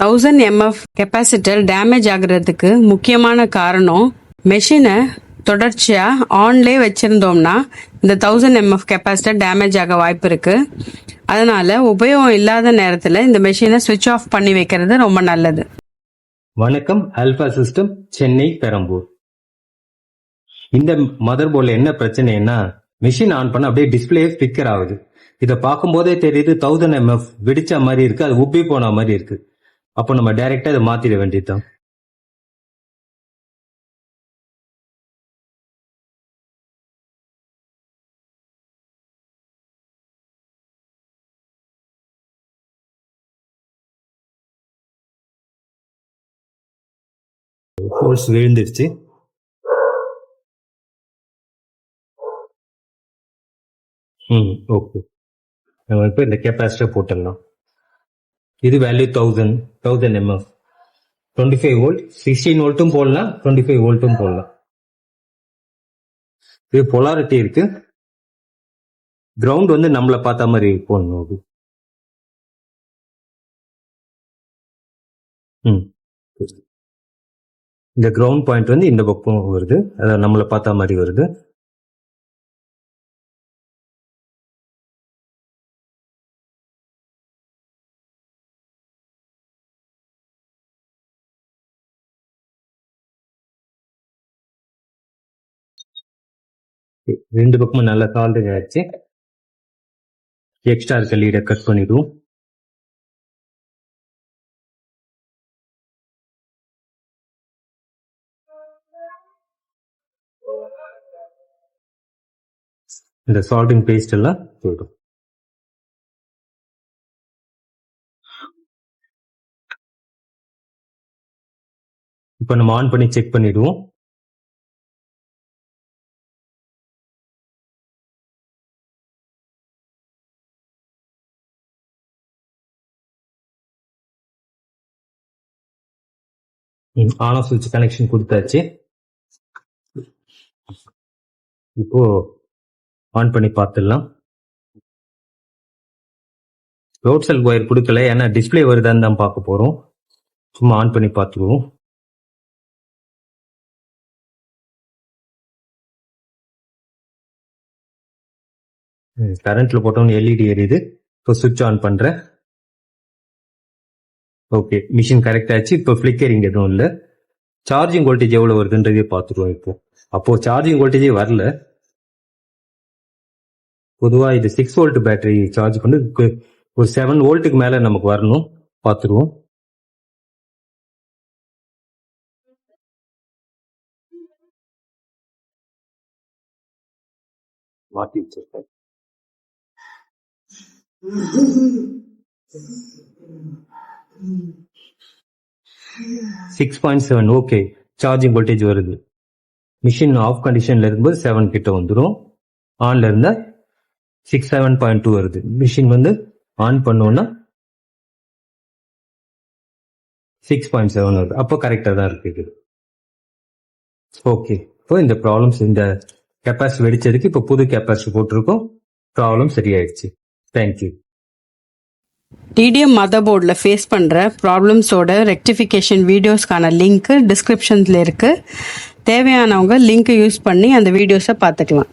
Thousand MF capacitor damage ஆகுறதுக்கு முக்கியமான காரணம் மெஷினை தொடர்ச்சியாக ஆன்லே வச்சுருந்தோம்னா இந்த தௌசண்ட் எம்எஃப் கெப்பாசிட்டர் டேமேஜ் ஆக வாய்ப்பு இருக்குது அதனால் உபயோகம் இல்லாத நேரத்தில் இந்த மெஷினை சுவிட்ச் ஆஃப் பண்ணி வைக்கிறது ரொம்ப நல்லது. வணக்கம் அல்ஃபா சிஸ்டம் சென்னை பெரம்பூர். இந்த மதர் போர்டில் என்ன பிரச்சனைன்னா மிஷின் ஆன் பண்ண அப்படியே டிஸ்பிளே ஃபிக்கர் ஆகுது. இதை பார்க்கும்போதே தெரியுது தௌசண்ட் எம்எஃப் வெடிச்ச மாதிரி இருக்கு அது உப்பி போன மாதிரி இருக்குது அப்போ நம்ம டைரக்டா இதை மாத்திட வேண்டியதுதான். ஹோல்ஸ் விழுந்துருச்சு. ம் ஓகே நம்ம இப்போ இந்த கெப்பாசிட்டர் போட்டுடலாம். இது value thousand thousand MF twenty five volt sixteen வோல்ட்டும் போடலாம் டுவெண்ட்டி ஃபைவ் வோல்ட்டும் போடலாம். இது பொலாரிட்டி இருக்கு. கிரவுண்ட் வந்து நம்மளை பார்த்த மாதிரி போடணும் அது. ம். இந்த கிரவுண்ட் பாயிண்ட் வந்து இந்த பக்கம் வருது. அதை நம்மளை பார்த்த மாதிரி வருது. ரெண்டு பக்கமும் நல்லா சால்ட் ஆச்சு எக்ஸ்ட்ரா இருக்க லீடை கட் பண்ணிடுவோம். இந்த சால்டிங் பேஸ்ட் எல்லாம் போயிடும். இப்போ நம்ம ஆன் பண்ணி செக் பண்ணிடுவோம். ஆன் ஆஃப் சுவிட்ச் கனெக்ஷன் கொடுத்தாச்சு. இப்போ ஆன் பண்ணி பார்த்துடலாம். ரோட் செல் ஒயர் கொடுக்கல ஏன்னா டிஸ்ப்ளே வருதான்னு தான் பார்க்க போகிறோம் சும்மா ஆன் பண்ணி பார்த்துக்குவோம். கரண்ட்ல போட்டோன்னு எல்இடி எரியுது. இப்போ சுவிட்ச் ஆன் பண்ணுறேன் ஓகே மிஷின் கரெக்ட் ஆச்சு இப்போ ஃபிளிக்கரிங் எதுவும் இல்லை. சார்ஜிங் வோல்டேஜ் எவ்வளோ வருதுன்றதே பார்த்துருவோம் இப்போ. அப்போ சார்ஜிங் வோல்டேஜே வரல. பொதுவாக இது சிக்ஸ் வோல்ட் பேட்டரி சார்ஜ் பண்ணி ஒரு செவன் வோல்ட்டுக்கு மேலே நமக்கு வரணும். பார்த்துருவோம். மாற்றி வச்சிருக்கேன். Six point seven okay charging voltage வருது. மிஷின் ஆஃப் கண்டிஷன்ல இருக்கும்போது செவன் கிட்ட வந்துடும் ஆன்ல இருந்தா சிக்ஸ் செவன் பாயிண்ட் டூ வருது. மிஷின் வந்து ஆன் பண்ணோன்னா சிக்ஸ் பாயிண்ட் செவன் வருது. அப்போ கரெக்டாக தான் இருக்குது ஓகே இப்போ இந்த ப்ராப்ளம்ஸ் இந்த கெப்பாசிட்டி வெடிச்சதுக்கு இப்போ புது கெப்பாசிட்டி போட்டிருக்கோம். ப்ராப்ளம் சரியாயிடுச்சு. Thank you DTM mother board face பண்ணுற ப்ராப்ளம்ஸோட ரெக்டிஃபிகேஷன் வீடியோஸ்க்கான லிங்க்கு டிஸ்கிரிப்ஷனில் இருக்குது தேவையானவங்க லிங்க்கை யூஸ் பண்ணி அந்த வீடியோஸை பார்த்துக்கலாம்.